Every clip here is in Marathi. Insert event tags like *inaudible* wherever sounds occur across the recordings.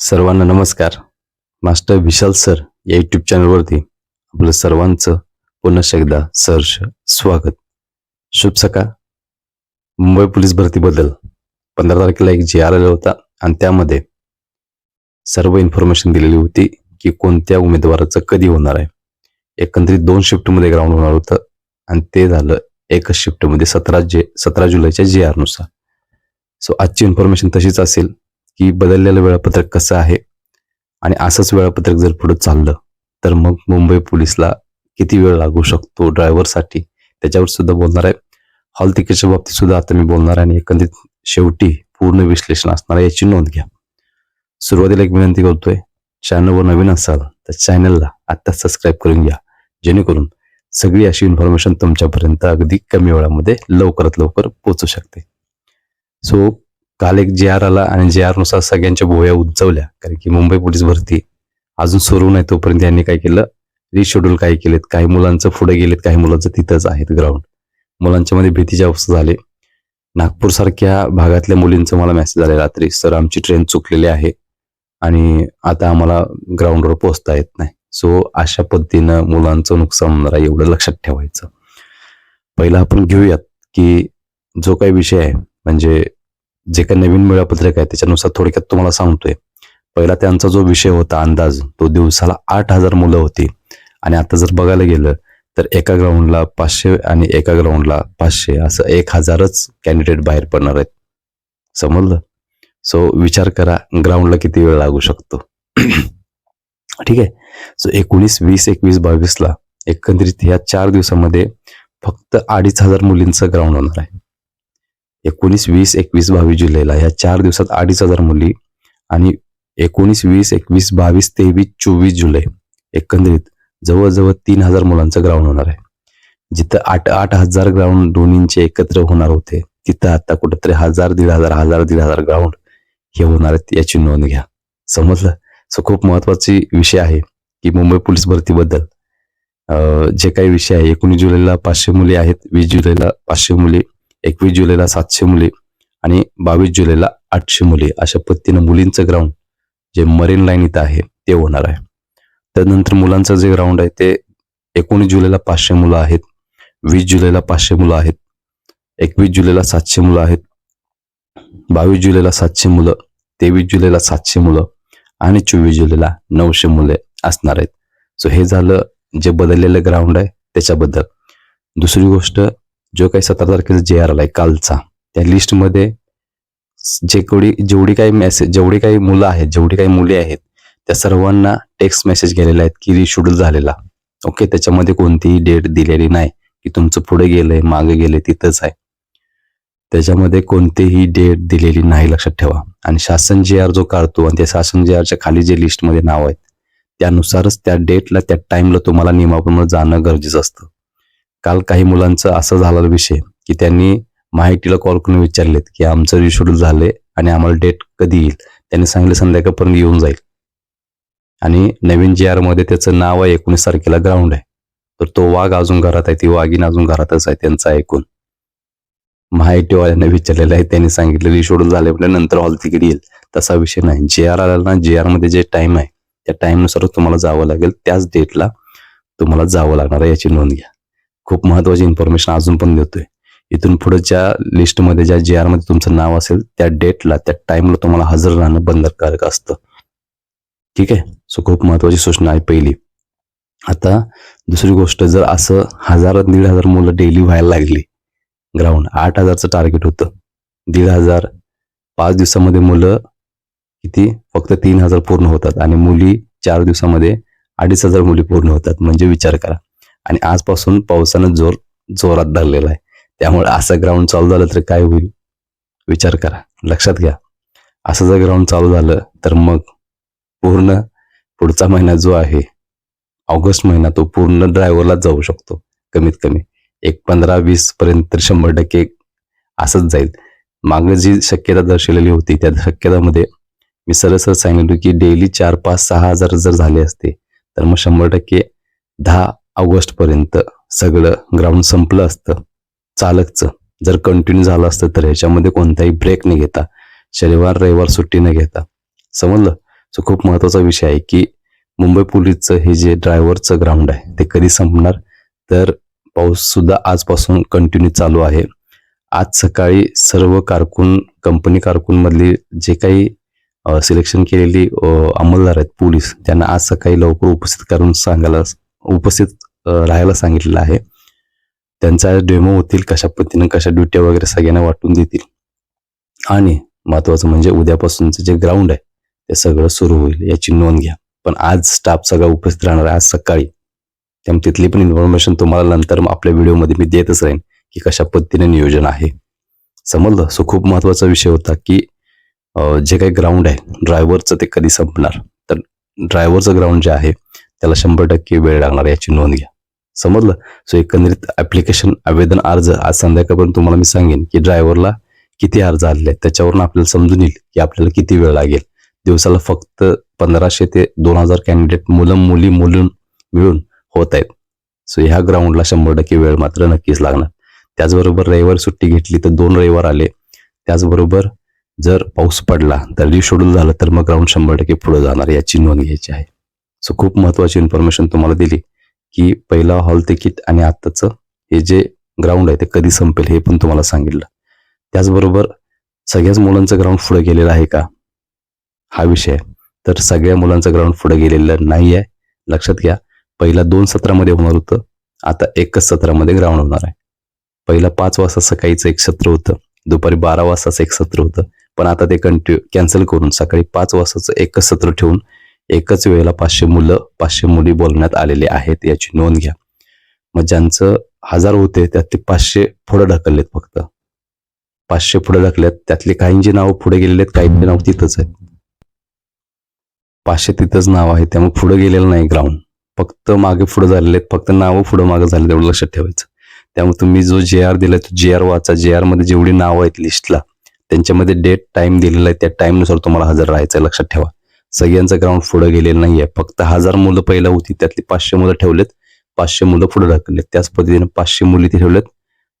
सर्वांना नमस्कार. मास्टर विशाल सर या युट्यूब चॅनलवरती आपलं सर्वांचं पुन्हा एकदा सहर्ष स्वागत. शुभ सकाळ. मुंबई पोलीस भरतीबद्दल पंधरा तारखेला एक जी आर आला होता आणि त्यामध्ये सर्व इन्फॉर्मेशन दिलेली होती की कोणत्या उमेदवाराचं कधी होणार आहे. एकंदरीत दोन शिफ्टमध्ये ग्राउंड होणार होतं आणि ते झालं एकच शिफ्टमध्ये सतरा जे सतरा जुलैच्या जी आरनुसार सो आजची इन्फॉर्मेशन तशीच असेल. की बदललेलं वेळापत्रक कसं आहे? आणि असंच वेळापत्रक जर पुढे चाललं तर मग मुंबई पोलिसला किती वेळ लागू शकतो ड्रायव्हरसाठी? त्याच्यावर सुद्धा बोलणार आहे. हॉल तिकीटच्या बाबतीत सुद्धा आता मी बोलणार आहे आणि एकंदरीत शेवटी पूर्ण विश्लेषण असणार आहे याची नोंद घ्या. सुरुवातीला एक विनंती करतोय चॅनलवर नवीन असाल तर चॅनलला आत्ता सबस्क्राईब करून घ्या. जेणेकरून सगळी अशी इन्फॉर्मेशन तुमच्यापर्यंत अगदी कमी वेळामध्ये लवकरात लवकर पोचू शकते. सो काल एक जे आर आला आणि जे आरनुसार सगळ्यांच्या भोया उंचवल्या कारण की मुंबई पोलीस भरती अजून सुरू नाही तोपर्यंत यांनी काय केलं? रिशेड्यूल काय केलेत? काही मुलांचं पुढे गेलेत काही मुलांचं तिथंच आहेत ग्राउंड मुलांच्या मध्ये भीतीची अवस्था झाली. नागपूर सारख्या भागातल्या मुलींचं मला मेसेज आले रात्री सर आमची ट्रेन चुकलेली आहे आणि आता आम्हाला ग्राउंडवर पोहोचता येत नाही. सो अशा पद्धतीनं मुलांचं नुकसान होणार आहे एवढं लक्षात ठेवायचं. पहिला आपण घेऊयात की जो काही विषय आहे म्हणजे जे काही नवीन वेळापत्रक आहे त्याच्यानुसार थोडक्यात तुम्हाला सांगतोय. पहिला त्यांचा जो विषय होता अंदाज तो दिवसाला आठ हजार मुलं होती. आणि आता जर बघायला गेलं तर एका ग्राउंडला पाचशे आणि एका ग्राउंडला पाचशे असं एक हजारच कॅन्डिडेट बाहेर पडणार आहेत. समजलं? सो विचार करा ग्राउंडला किती वेळ लागू शकतो? *clears throat* ठीक आहे? सो एकोणीस वीस एकवीस बावीसला एकंदरीत ह्या चार दिवसामध्ये फक्त अडीच हजार मुलींचं ग्राउंड होणार आहे. एकोणीस वीस एकवीस बावीस जुलैला ह्या चार दिवसात अडीच हजार मुली आणि एकोणीस वीस एकवीस बावीस तेवीस चोवीस जुलै एकंदरीत जवळजवळ तीन हजार मुलांचं ग्राउंड होणार आहे. जिथं आठ आठ हजार ग्राउंड दोन्हींचे एकत्र होणार होते तिथं आता कुठंतरी हजार दीड हजार हजार दीड हजार ग्राउंड हे होणार आहेत याची नोंद घ्या. समजलं? सो खूप महत्वाची विषय आहे की मुंबई पोलीस भरतीबद्दल. जे काही विषय आहे एकोणीस जुलैला पाचशे मुली आहेत वीस जुलैला पाचशे मुली एकवीस जुलैला सातशे मुली आणि बावीस जुलैला आठशे मुली अशा पद्धतीनं मुलींचं ग्राउंड जे मरीन लाईन इथं आहे ते होणार आहे. त्यानंतर मुलांचं जे ग्राउंड आहे ते एकोणीस जुलैला पाचशे मुलं आहेत वीस जुलैला पाचशे मुलं आहेत एकवीस जुलैला सातशे मुलं आहेत बावीस जुलैला सातशे मुलं तेवीस जुलैला सातशे मुलं आणि चोवीस जुलैला नऊशे मुले असणार आहेत. सो हे झालं जे बदललेलं ग्राउंड आहे त्याच्याबद्दल. दुसरी गोष्ट जो काही सतरा तारखेचा जे आर आलाय कालचा त्या लिस्टमध्ये जे कोणी जेवढी काही मेसेज जेवढी काही मुलं आहेत जेवढी काही मुली आहेत त्या सर्वांना टेक्स्ट मेसेज गेलेला आहेत की रिशेड्यूल झालेला. ओके त्याच्यामध्ये कोणतीही डेट दिलेली नाही की तुमचं पुढे गेलंय मागे गेले तिथंच आहे. त्याच्यामध्ये कोणतीही डेट दिलेली नाही लक्षात ठेवा. आणि शासन जे आर जो काढतो आणि त्या शासन जे आरच्या खाली जे लिस्टमध्ये नाव आहेत त्यानुसारच त्या डेटला त्या टाइमला तुम्हाला नियमाप्रमाणे जाणं गरजेचं असतं. काल काही मुलांचं असं झालेला विषय की त्यांनी माहितीला कॉल करून विचारलेत की आमचं रिशेड्यूल झाले आणि आम्हाला डेट कधी येईल? त्यांनी सांगितलं संध्याकाळपर्यंत येऊन जाईल. आणि नवीन जी आरमध्ये त्याचं नाव आहे एकोणीस तारखेला ग्राउंड आहे. तर तो वाघ अजून घरात आहे ती वाघीन अजून घरातच आहे त्यांचं ऐकून. माहितीवाल्यांना विचारलेलं आहे त्यांनी सांगितलं रिशेड्यूल झाले म्हणजे नंतर हॉल तिकीट येईल. तसा विषय नाही. जे आर आला ना जे आरमध्ये जे टाइम आहे त्या टाईमनुसारच तुम्हाला जावं लागेल. त्याच डेटला तुम्हाला जावं लागणार आहे याची नोंद घ्या. खूप महत्वाची इन्फॉर्मेशन अजून पण देतोय. इथून पुढे ज्या लिस्टमध्ये ज्या जे आरमध्ये तुमचं नाव असेल त्या डेटला त्या टाइमला तुम्हाला हजर राहणं बंधनकारक असतं. ठीक आहे? सो खूप महत्वाची सूचना आहे पहिली. आता दुसरी गोष्ट जर असं हजार दीड हजार मुलं डेली व्हायला लागली ग्राउंड आठ हजारचं टार्गेट होतं. दीड हजार पाच दिवसामध्ये मुलं किती? फक्त तीन हजार पूर्ण होतात. आणि मुली चार दिवसामध्ये अडीच हजार मुली पूर्ण होतात. म्हणजे विचार करा. आणि आजपासून पावसानं जोर जोरात धरलेला आहे. त्यामुळे असं ग्राउंड चालू झालं तर काय होईल? विचार करा. लक्षात घ्या. असं जर ग्राउंड चालू झालं तर मग पूर्ण पुढचा महिना जो आहे ऑगस्ट महिना तो पूर्ण ड्रायव्हरलाच जाऊ शकतो कमीत कमी. एक पंधरा वीस पर्यंत तर शंभर टक्के असंच जाईल. मागे जी शक्यता दर्शवलेली होती त्या शक्यतामध्ये मी सरळ सरळ सांगितलं की डेली चार पाच सहा हजार जर झाले असते तर मग शंभर टक्के दहा ऑगस्टपर्यंत सगळं ग्राउंड संपलं असतं. चालकचं जर कंटिन्यू झालं असतं तर ह्याच्यामध्ये कोणताही ब्रेक न घेता शनिवार रविवार सुट्टी न घेता. समजलं? सो खूप महत्त्वाचा विषय आहे की मुंबई पोलीसचं हे जे ड्रायव्हरचं ग्राउंड आहे ते कधी संपणार? तर पाऊससुद्धा आजपासून कंटिन्यू चालू आहे. आज सकाळी सर्व कारकून कंपनी कारकूनमधली जे काही सिलेक्शन केलेली अंमलदार आहेत पोलीस त्यांना आज सकाळी लवकर उपस्थित करून सांगायला उपस्थित राहायला सांगितलेलं आहे. त्यांचा डेमो होतील कशा पद्धतीने कशा ड्युट्या वगैरे सगळ्यांना वाटून देतील. आणि महत्वाचं म्हणजे उद्यापासूनचं जे ग्राउंड आहे ते सगळं सुरू होईल याची नोंद घ्या. पण आज स्टाफ सगळा उपस्थित राहणार आहे आज सकाळी. त्यामुळे तिथली पण इन्फॉर्मेशन तुम्हाला नंतर मग आपल्या व्हिडिओमध्ये मी देतच राहीन की कशा पद्धतीने नियोजन आहे. समजलं? सो खूप महत्त्वाचा विषय होता की जे काही ग्राउंड आहे ड्रायव्हरचं ते कधी संपणार? तर ड्रायव्हरचं ग्राउंड जे आहे त्याला शंभर टक्के वेळ लागणार याची नोंद घ्या. समजलं? सो एकंदरीत ऍप्लिकेशन आवेदन अर्ज आज संध्याकाळपर्यंत तुम्हाला मी सांगेन की ड्रायव्हरला किती अर्ज आलेले आहेत त्याच्यावरून आपल्याला समजून येईल की आपल्याला किती वेळ लागेल. दिवसाला फक्त पंधराशे ते दोन हजार कॅन्डिडेट मुलं मुली मुलून मिळून होत आहेत. सो ह्या ग्राउंडला शंभर टक्के वेळ मात्र नक्कीच लागणार. त्याचबरोबर रविवार सुट्टी घेतली तर दोन रविवार आले. त्याचबरोबर जर पाऊस पडला तर रिशेड्यूल झालं तर मग ग्राउंड शंभर टक्के पुढे जाणार याची नोंद घ्यायची आहे. सो खूप महत्वाची इन्फॉर्मेशन तुम्हाला दिली की पहिला हॉल तिकीट आणि आत्ताचं हे जे ग्राउंड आहे ते कधी संपेल हे पण तुम्हाला सांगितलं. त्याचबरोबर सगळ्याच मुलांचं ग्राउंड पुढे गेलेलं आहे का? हा विषय आहे. तर सगळ्या मुलांचं ग्राउंड पुढे गेलेलं नाही आहे. लक्षात घ्या पहिला दोन सत्रामध्ये होणार होतं आता एकच सत्रामध्ये ग्राउंड होणार आहे. पहिला पाच वाजता सकाळीचं एक सत्र होतं दुपारी बारा वाजताचं एक सत्र होतं पण आता ते कंटिन्यू कॅन्सल करून सकाळी पाच वाजताचं एकच सत्र ठेवून एकच वेळेला पाचशे मुलं पाचशे मुली बोलण्यात आलेले आहेत याची नोंद घ्या. मग ज्यांचं हजार होते त्यात ते पाचशे पुढे ढकललेत फक्त. पाचशे पुढे ढकललेत त्यातले काहींची नावं पुढे गेलेले आहेत काहींची नाव तिथंच आहेत. पाचशे तिथंच नाव आहे त्यामुळे पुढे गेलेलं नाही ग्राउंड फक्त मागे पुढे झालेले आहेत फक्त नावं पुढे मागे झाले तेवढं लक्षात ठेवायचं. त्यामुळे तुम्ही जो जे आर दिलाय तो जे आर वाचा. जे आरमध्ये जेवढी नावं आहेत लिस्टला त्यांच्यामध्ये डेट टाइम दिलेला आहे त्या टाईमनुसार तुम्हाला हजर राहायचं आहे, लक्षात ठेवा. सगळ्यांचं ग्राउंड पुढे गेलेलं नाहीये. फक्त हजार मुलं पहिला होती त्यातली पाचशे मुलं ठेवलेत. पाचशे मुलं पुढे ढकललेत. त्याच पद्धतीने पाचशे मुली ते ठेवलेत.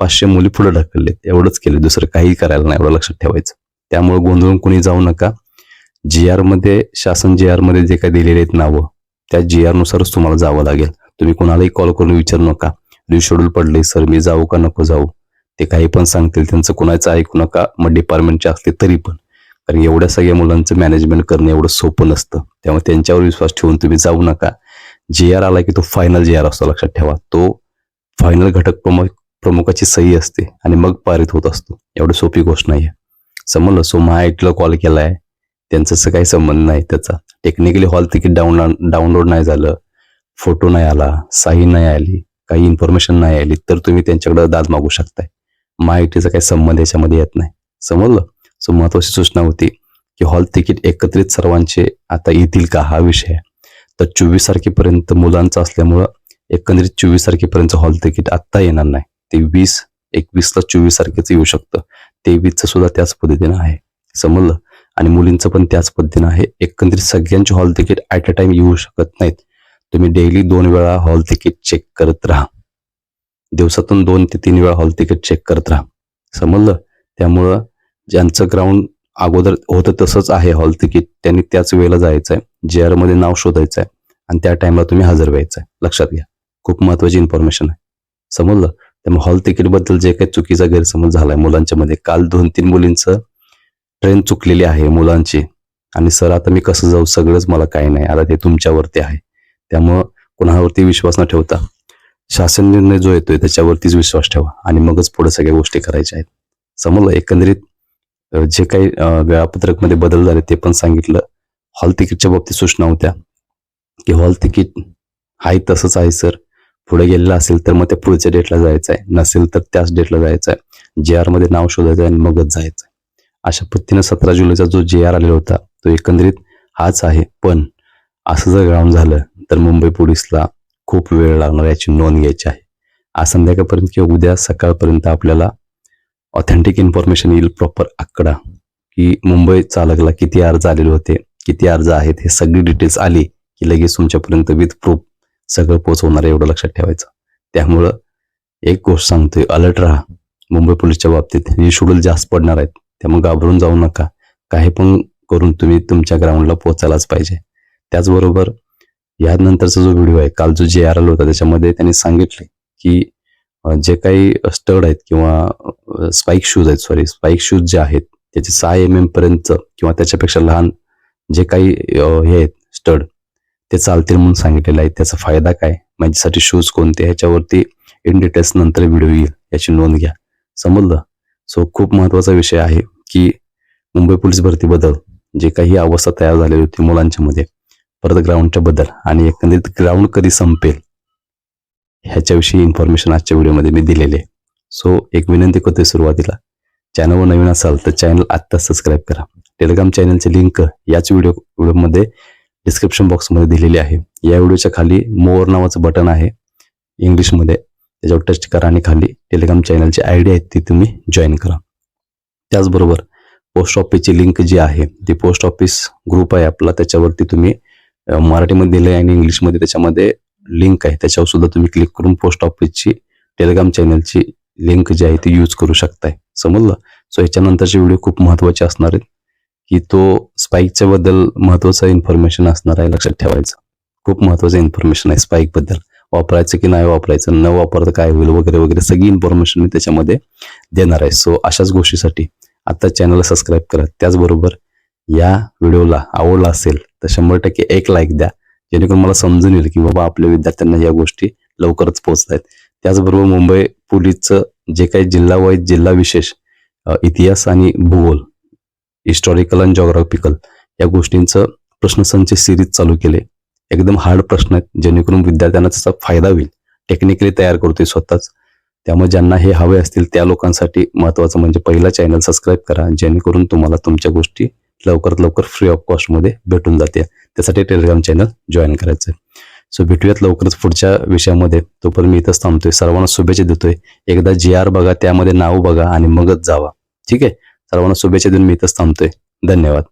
पाचशे मुली पुढे ढकललेत. एवढंच केले. दुसरं काही करायला नाही. एवढं लक्षात ठेवायचं. त्यामुळे गोंधळून कोणी जाऊ नका. जी आरमध्ये शासन जी आरमध्ये जे काही दिलेले आहेत नावं त्या जी आर नुसारच तुम्हाला जावं लागेल. तुम्ही कोणालाही कॉल करून विचारू नका. रिशेड्यूल पडले सर मी जाऊ का नको जाऊ? ते काही पण सांगतील. त्यांचं कोणाचं ऐकू नका. मग डिपार्टमेंटचे असले तरी पण. कारण एवढ्या सगळ्या मुलांचं मॅनेजमेंट करणं एवढं सोपं नसतं. त्यामुळे त्यांच्यावर विश्वास ठेवून तुम्ही जाऊ नका. जे आर आला की तो फायनल जे आर असतो लक्षात ठेवा. तो फायनल घटक प्रमुख प्रमुखाची सही असते आणि मग पारित होत असतो. एवढी सोपी गोष्ट नाहीये. समजलं? सो महाआयटीला कॉल केलाय. त्यांचं असं काही संबंध नाही त्याचा. Technically hall ticket down download नाही झालं. फोटो नाही आला. साही नाही आली. काही इन्फॉर्मेशन नाही आली. तर तुम्ही त्यांच्याकडे दाद मागू शकताय. माहितीचा काही संबंध याच्यामध्ये येत नाही. समजलं? सो महत्वाची सूचना होती की हॉल तिकीट एकत्रित सर्वांचे आता येतील का हा विषय. आहे. तर चोवीस तारखेपर्यंत मुलांचं असल्यामुळं एकंदरीत चोवीस तारखेपर्यंत हॉल तिकीट आत्ता येणार नाही. ते वीस एकवीसला चोवीस तारखेचं येऊ शकतं. तेवीसचं सुद्धा त्याच पद्धतीनं आहे. समजलं? आणि मुलींचं पण त्याच पद्धतीनं आहे. एकंदरीत सगळ्यांचे hall ticket at a time येऊ शकत नाहीत. तुम्ही डेली दोन वेळा हॉल तिकीट चेक करत राहा. दिवसातून दोन ते तीन वेळा हॉल तिकीट चेक करत राहा. समजलं? त्यामुळं ज्यांचं ग्राउंड अगोदर होतं तसंच आहे हॉल तिकीट त्यांनी त्याच वेळेला जायचं आहे जे आरमध्ये नाव शोधायचं आहे आणि त्या टाइमला तुम्ही हजर व्हायचं आहे लक्षात घ्या. खूप महत्वाची इन्फॉर्मेशन आहे. समजलं? त्यामुळे हॉल तिकीटबद्दल जे काही चुकीचा गैरसमज झालाय मुलांच्या मध्ये काल दोन तीन मुलींचं ट्रेन चुकलेली आहे मुलांची. आणि सर आता मी कसं जाऊ? सगळंच मला काही नाही. आता ते तुमच्यावरती आहे. त्यामुळं कुणावरती विश्वास न ठेवता शासन निर्णय जो येतोय त्याच्यावरतीच विश्वास ठेवा. आणि मगच पुढे सगळ्या गोष्टी करायच्या आहेत. समजलं? एकंदरीत जे काही वेळापत्रकमध्ये बदल झाले ते पण सांगितलं. हॉल तिकीटच्या बाबतीत सूचना होत्या की हॉल तिकीट आहे तसंच आहे सर. पुढे गेलेलं असेल तर मग त्या पुढच्या डेटला जायचं आहे नसेल तर त्याच डेटला जायचं आहे जे आरमध्ये नाव शोधायचं आहे आणि मगच जायचं आहे अशा पद्धतीनं सतरा जुलैचा जो जे आर आलेला होता तो एकंदरीत हाच आहे. पण असं जर ग्राउंड झालं तर मुंबई पोलिसला खूप वेळ लागणार याची नोंद घ्यायची आहे. आज संध्याकाळपर्यंत किंवा उद्या सकाळपर्यंत आपल्याला ऑथेंटिक इन्फॉर्मेशन येईल प्रॉपर आकडा. की मुंबई चालकला किती अर्ज आलेले होते किती अर्ज आहेत हे सगळी डिटेल्स आली की लगेच तुमच्यापर्यंत विथ प्रूफ सगळं पोहोचवणार आहे एवढं लक्षात ठेवायचं. त्यामुळं एक गोष्ट सांगतोय अलर्ट राहा. मुंबई पोलीसच्या बाबतीत हे शेड्यूल जास्त पडणार आहेत त्यामुळे घाबरून जाऊ नका. काही पण करून तुम्ही तुमच्या ग्राउंडला पोहोचायलाच पाहिजे. त्याचबरोबर यानंतरचा जो व्हिडिओ आहे काल जो जे आर आला होता त्याच्यामध्ये त्यांनी सांगितले की जे काही स्टड आहेत किंवा स्पाईक शूज आहेत सॉरी स्पाईक शूज जे आहेत त्याचे सहा एम एम पर्यंत किंवा त्याच्यापेक्षा लहान जे काही हे आहेत स्टड ते चालतील म्हणून सांगितलेलं आहे. त्याचा फायदा काय? माझ्यासाठी शूज कोणते? ह्याच्यावरती इन डिटेल्स नंतर व्हिडिओ येईल. याची नोंद घ्या. समजलं? सो खूप महत्त्वाचा विषय आहे की मुंबई पोलीस भरतीबद्दल जे काही अवस्था तयार झालेली होती मुलांच्या मध्ये परत ग्राउंडच्या बद्दल आणि एकंदरीत ग्राउंड कधी संपेल ह्याच्याविषयी इन्फॉर्मेशन आजच्या व्हिडिओमध्ये मी दिलेली आहे. सो एक विनंती करते सुरुवातीला चॅनलवर नवीन असाल तर चॅनल आत्ताच सबस्क्राईब करा. टेलिग्राम चॅनलची लिंक याच व्हिडिओ व्हिडिओमध्ये डिस्क्रिप्शन बॉक्समध्ये दिलेली आहे. या व्हिडिओच्या खाली मोर नावाचं बटन आहे इंग्लिशमध्ये त्याच्यावर टच करा आणि खाली टेलिग्राम चॅनलची आय डी आहे ती तुम्ही जॉईन करा. त्याचबरोबर पोस्ट ऑफिसची लिंक जी आहे ती पोस्ट ऑफिस ग्रुप आहे आपला. त्याच्यावरती तुम्ही मराठीमध्ये दिलं आहे आणि इंग्लिशमध्ये त्याच्यामध्ये लिंक आहे. त्याच्यावर सुद्धा तुम्ही क्लिक करून पोस्ट ऑफिसची टेलिग्राम चॅनलची लिंक जी आहे ती यूज करू शकताय. समजलं? सो याच्यानंतरचे व्हिडिओ खूप महत्त्वाचे असणार आहेत. की तो स्पाईकच्या बद्दल महत्वाचं इन्फॉर्मेशन असणार आहे लक्षात ठेवायचं. खूप महत्वाचं इन्फॉर्मेशन आहे स्पाईकबद्दल वापरायचं की नाही वापरायचं न वापरता काय होईल वगैरे वगैरे सगळी इन्फॉर्मेशन मी त्याच्यामध्ये देणार आहे. सो अशाच गोष्टीसाठी आता चॅनलला सबस्क्राईब करा. त्याचबरोबर या व्हिडिओला आवडला असेल तर शंभर टक्के एक लाईक द्या. जेणेकरून मला समजून येईल की बाबा आपल्या विद्यार्थ्यांना या गोष्टी लवकरच पोहोचत आहेत त्याचबरोबर मुंबई पोलीसचं जे काही जिल्हा वाईज जिल्हा विशेष इतिहास आणि भूगोल हिस्टॉरिकल आणि जॉग्राफिकल या गोष्टींचं प्रश्नसंच सिरीज चालू केले. एकदम हार्ड प्रश्न आहेत जेणेकरून विद्यार्थ्यांना त्याचा फायदा होईल. टेक्निकली तयार करतोय स्वतःच. त्यामुळे ज्यांना हे हवे असतील त्या लोकांसाठी महत्वाचं म्हणजे पहिला चॅनल सबस्क्राईब करा जेणेकरून तुम्हाला तुमच्या गोष्टी लवकरात लवकर फ्री ऑफ कॉस्टमध्ये भेटून जाते. त्यासाठी टेलिग्राम चॅनल जॉईन करायचं आहे. सो भेटूयात लवकरच पुढच्या विषयामध्ये. तोपर्यंत मी इथंच थांबतोय. सर्वांना शुभेच्छा देतोय. एकदा जी आर बघा त्यामध्ये नाव बघा आणि मगच जावा. ठीक आहे? सर्वांना शुभेच्छा देऊन मी इथंच थांबतोय. धन्यवाद.